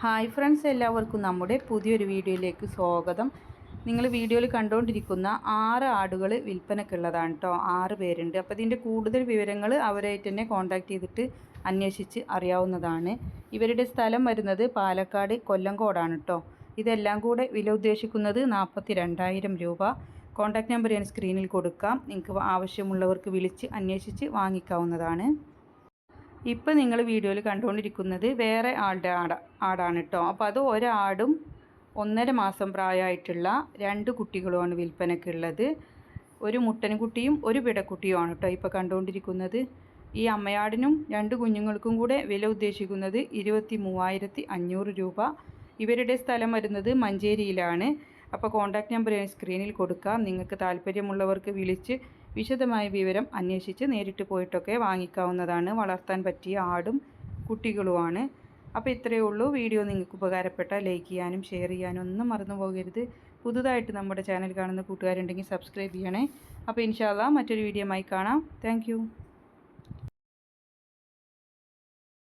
Hi friends എല്ലാവർക്കും നമ്മുടെ പുതിയൊരു വീഡിയോയിലേക്ക് സ്വാഗതം. നിങ്ങൾ വീഡിയോയിൽ കണ്ടുകൊണ്ടിരിക്കുന്ന ആറ് ആടുകൾ വിൽപ്പനക്കുള്ളതാണ് കേട്ടോ ആറ് പേരുണ്ട്. അപ്പോൾ ഇതിന്റെ കൂടുതൽ വിവരങ്ങൾ അവരായിട്ട് തന്നെ കോൺടാക്ട് ചെയ്തിട്ട് അന്വേഷിച്ച് അറിയാവുന്നതാണ്. ഇവരുടെ സ്ഥലം വരുന്നത് പാലക്കാട് കൊല്ലങ്കോടാണ് കേട്ടോ ഇതെല്ലാം കൂടെ വില ഉദ്ദേശിക്കുന്നത് നാൽപ്പത്തി രണ്ടായിരം രൂപ. കോൺടാക്ട് നമ്പർ ഞാൻ സ്ക്രീനിൽ കൊടുക്കാം. നിങ്ങൾക്ക് ആവശ്യമുള്ളവർക്ക് വിളിച്ച് അന്വേഷിച്ച് വാങ്ങിക്കാവുന്നതാണ്. ഇപ്പോൾ നിങ്ങൾ വീഡിയോയിൽ കണ്ടുകൊണ്ടിരിക്കുന്നത് വേറെ ആളുടെ ആട ആടാണ് കേട്ടോ അപ്പോൾ അത് ഒരാടും ഒന്നര മാസം പ്രായമായിട്ടുള്ള രണ്ട് കുട്ടികളുമാണ് വിൽപ്പനക്കുള്ളത് ഒരു മുട്ടൻകുട്ടിയും ഒരു പിടക്കുട്ടിയുമാണ് കേട്ടോ ഇപ്പോൾ കണ്ടുകൊണ്ടിരിക്കുന്നത്. ഈ അമ്മയാടിനും രണ്ട് കുഞ്ഞുങ്ങൾക്കും കൂടെ വില ഉദ്ദേശിക്കുന്നത് ഇരുപത്തി മൂവായിരത്തി അഞ്ഞൂറ് രൂപ. ഇവരുടെ സ്ഥലം വരുന്നത് മഞ്ചേരിയിലാണ്. അപ്പോൾ കോൺടാക്റ്റ് നമ്പർ സ്ക്രീനിൽ കൊടുക്കാം. നിങ്ങൾക്ക് താല്പര്യമുള്ളവർക്ക് വിളിച്ച് വിശദമായ വിവരം അന്വേഷിച്ച് നേരിട്ട് പോയിട്ടൊക്കെ വാങ്ങിക്കാവുന്നതാണ്. വളർത്താൻ പറ്റിയ ആടും കുട്ടികളുമാണ്. അപ്പോൾ ഇത്രയേ ഉള്ളൂ. വീഡിയോ നിങ്ങൾക്ക് ഉപകാരപ്പെട്ട ലൈക്ക് ചെയ്യാനും ഷെയർ ചെയ്യാനും ഒന്നും മറന്നു പോകരുത്. പുതുതായിട്ട് നമ്മുടെ ചാനൽ കാണുന്ന കൂട്ടുകാരുണ്ടെങ്കിൽ സബ്സ്ക്രൈബ് ചെയ്യണേ. അപ്പോൾ ഇൻഷാല്ല മറ്റൊരു വീഡിയോ ആയി കാണാം. താങ്ക്